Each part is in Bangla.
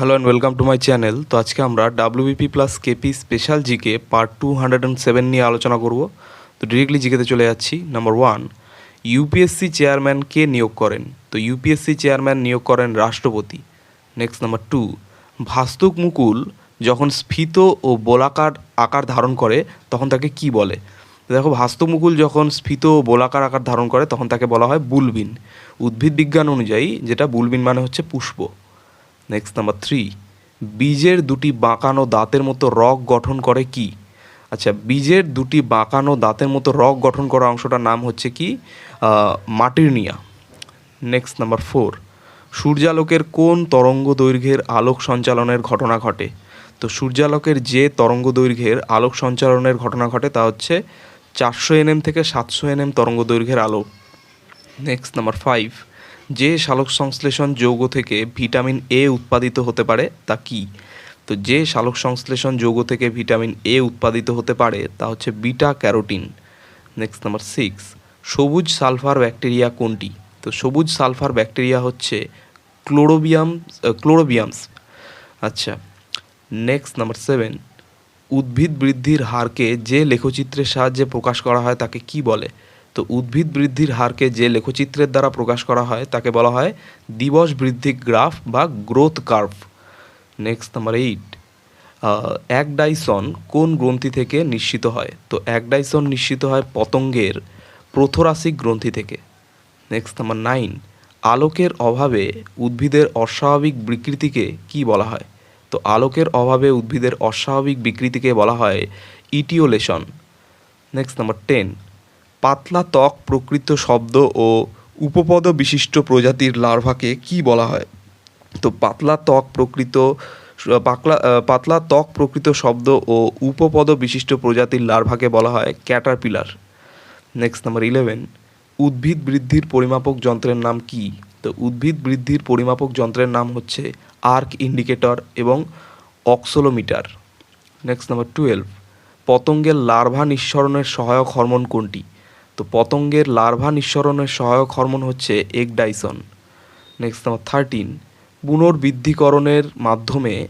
Hello and welcome to my channel তো আজকে আমরা WBP plus KP special GK part two hundred and seven নিয়ে আলোচনা করব। তো ডিরেক্টলি জিকেতে চলে যাচ্ছি। নাম্বার ওয়ান ইউপিএসসি চেয়ারম্যান কে নিয়োগ করেন? তো ইউপিএসসি চেয়ারম্যান নিয়োগ করেন রাষ্ট্রপতি। নেক্সট নাম্বার টু ভাস্তুক মুকুল যখন স্ফীত ও গোলাকার আকার ধারণ করে, তখন তাকে কি বলে? দেখো ভাস্তুমুকুল যখন স্ফীত ও গোলাকার আকার ধারণ করে, তখন তাকে বলা হয় বুলবিন। উদ্ভিদ বিজ্ঞান অনুযায়ী যেটা বুলবিন মানে হচ্ছে পুষ্প। নেক্সট নাম্বার থ্রি বীজের দুটি বাঁকানো দাঁতের মতো রক গঠন করে কি? আচ্ছা বীজের দুটি বাঁকানো দাঁতের মতো রগ গঠন করা অংশটার নাম হচ্ছে কি? মাটিরনিয়া। নেক্সট নাম্বার ফোর সূর্যালোকের কোন তরঙ্গ দৈর্ঘ্যের আলোক সঞ্চালনের ঘটনা ঘটে? তো সূর্যালোকের যে তরঙ্গ দৈর্ঘ্যের আলোক সঞ্চালনের ঘটনা ঘটে তা হচ্ছে চারশো এনএম থেকে সাতশো এনএম তরঙ্গ দৈর্ঘ্যের আলো। নেক্সট নাম্বার ফাইভ যে সালোক সংশ্লেষণ যৌগ থেকে ভিটামিন এ উৎপাদিত হতে পারে, তা কি? তো যে সালোক সংশ্লেষণ যৌগ থেকে ভিটামিন এ উৎপাদিত হতে পারে, তা হচ্ছে beta carotene. Next number six সবুজ সালফার ব্যাকটেরিয়া কোনটি? তো সবুজ সালফার ব্যাকটেরিয়া হচ্ছে ক্লোরোবিয়াম ক্লোরোবিয়ামস। আচ্ছা নেক্সট নাম্বার সেভেন উদ্ভিদ বৃদ্ধির হারকে যে লেখচিত্রের সাহায্যে প্রকাশ করা হয়, তাকে কি বলে? তো উদ্ভিদ বৃদ্ধির হারকে যে লেখচিত্রের দ্বারা প্রকাশ করা হয়, তাকে বলা হয় দিবস বৃদ্ধি গ্রাফ বা growth curve. Next number eight. Ecdysone কোন গ্রন্থি থেকে নিশ্চিত হয়? তো এক ডাইসন নিশ্চিত হয় পতঙ্গের প্রথরাসিক গ্রন্থি থেকে। Next number nine. আলোকের অভাবে উদ্ভিদের অস্বাভাবিক বিকৃতিকে কি বলা হয়? তো আলোকের অভাবে উদ্ভিদের অস্বাভাবিক বিকৃতিকে বলা হয় ইটিওলেশন। Next number ten. পাতলা ত্বক, প্রকৃত শব্দ ও উপপদ বিশিষ্ট প্রজাতির লার্ভাকে কি বলা হয়? তো পাতলা ত্বক, প্রকৃত পাতলা পাতলা ত্বক, প্রকৃত শব্দ ও উপপদ বিশিষ্ট প্রজাতির লার্ভাকে বলা হয় ক্যাটারপিলার। Next number eleven. উদ্ভিদ বৃদ্ধির পরিমাপক যন্ত্রের নাম কি? তো উদ্ভিদ বৃদ্ধির পরিমাপক যন্ত্রের নাম হচ্ছে আর্ক ইন্ডিকেটর এবং অক্সোলোমিটার। Next number twelve. পতঙ্গের লার্ভা নিঃসরণের সহায়ক হরমোন কোনটি? তো পতঙ্গের লার্ভা নিঃসরণের সহায়ক হরমোন হচ্ছে ecdysone next number thirteen পুনর্বৃদ্ধিকরণের মাধ্যমে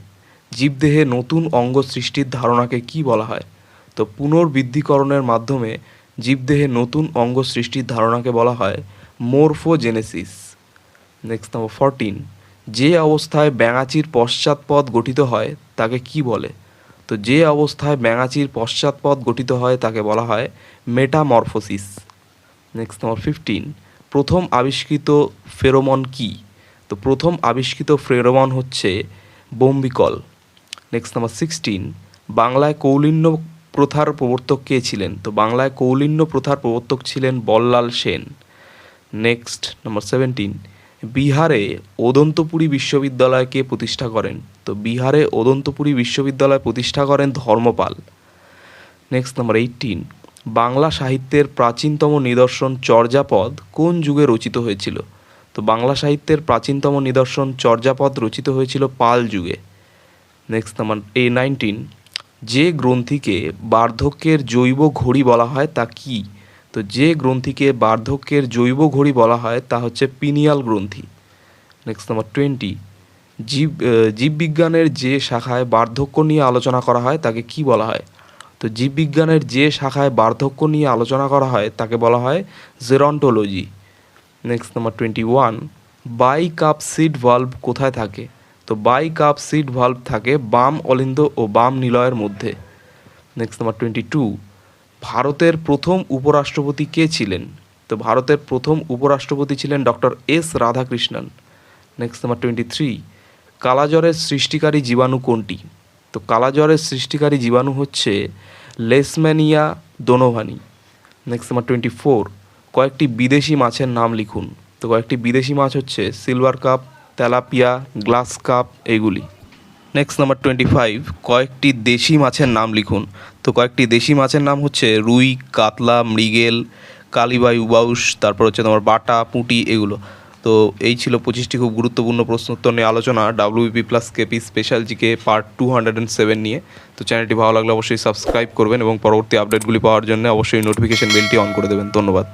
জীবদেহে নতুন অঙ্গ সৃষ্টির ধারণাকে কি বলা হয়? তো পুনর্বৃদ্ধিকরণের মাধ্যমে জীবদেহে নতুন অঙ্গ সৃষ্টির ধারণাকে বলা হয় মোরফোজেনেসিস। নেক্সট নাম্বার ফরটিন যে অবস্থায় ব্যাঙাচির পশ্চাৎপদ গঠিত হয়, তাকে কি বলে? তো যে অবস্থায় ব্যাঙাচির পশ্চাৎপদ গঠিত হয় তাকে বলা হয় মেটামরফোসিস। নেক্সট নাম্বার ফিফটিন প্রথম আবিষ্কৃত ফেরোমন কি? তো প্রথম আবিষ্কৃত ফেরোমন হচ্ছে বোম্বিকল। নেক্সট নাম্বার সিক্সটিন বাংলায় কৌলিন্য প্রথার প্রবর্তক কে ছিলেন? তো বাংলায় কৌলিন্য প্রথার প্রবর্তক ছিলেন Ballal Sen. Next number seventeen বিহারে ওদন্তপুরী বিশ্ববিদ্যালয়কে প্রতিষ্ঠা করেন। তো বিহারে ওদন্তপুরী বিশ্ববিদ্যালয় প্রতিষ্ঠা করেন Dharmapal. Next number eighteen Bangla সাহিত্যের প্রাচীনতম নিদর্শন চর্যাপদ কোন যুগে রচিত হয়েছিল? তো বাংলা সাহিত্যের প্রাচীনতম নিদর্শন চর্যাপদ রচিত হয়েছিল পাল যুগে। নেক্সট নাম্বার এ নাইনটিন যে গ্রন্থিকে বার্ধক্যের জৈব ঘড়ি বলা হয় তা কি? তো যে গ্রন্থিকে বার্ধক্যের জৈব ঘড়ি বলা হয়, তা হচ্ছে পিনিয়াল গ্রন্থি। নেক্সট নাম্বার টোয়েন্টি জীব জীববিজ্ঞানের যে শাখায় বার্ধক্য নিয়ে আলোচনা করা হয়, তাকে কি বলা হয়? তো জীববিজ্ঞানের যে শাখায় বার্ধক্য নিয়ে আলোচনা করা হয়, তাকে বলা হয় gerontology. Next number twenty one bicuspid valve কোথায় থাকে? তো বাই কাপ সিড ভাল্ভ থাকে বাম অলিন্দ ও বাম নিলয়ের মধ্যে। নেক্সট নাম্বার টোয়েন্টি টু ভারতের প্রথম উপরাষ্ট্রপতি কে ছিলেন? তো ভারতের প্রথম উপরাষ্ট্রপতি ছিলেন doctor S Radhakrishnan. Next number twenty three কালাজ্বরের সৃষ্টিকারী জীবাণু কোনটি? তো কালাজ্বরের সৃষ্টিকারী জীবাণু হচ্ছে Leishmania donovani. Next number twenty four কয়েকটি বিদেশি মাছের নাম লিখুন। তো কয়েকটি বিদেশি মাছ হচ্ছে silver carp, tilapia, glass carp, এগুলি। নেক্সট নাম্বার টোয়েন্টি ফাইভ কয়েকটি দেশি মাছের নাম লিখুন। তো কয়েকটি দেশি মাছের নাম হচ্ছে রুই, কাতলা, মৃগেল, কালিবাই উবাউস তারপর হচ্ছে তোমার বাটা, পুঁটি এগুলো। তো এই ছিল পঁচিশটি খুব গুরুত্বপূর্ণ প্রশ্ন উত্তর নিয়ে আলোচনা WBP plus KP special GK part two hundred and seven নিয়ে। তো চ্যানেলটি ভালো লাগলে অবশ্যই সাবস্ক্রাইব করবেন এবং পরবর্তী আপডেটগুলি পাওয়ার জন্য অবশ্যই নোটিফিকেশন বেলটি অন করে দেবেন। ধন্যবাদ।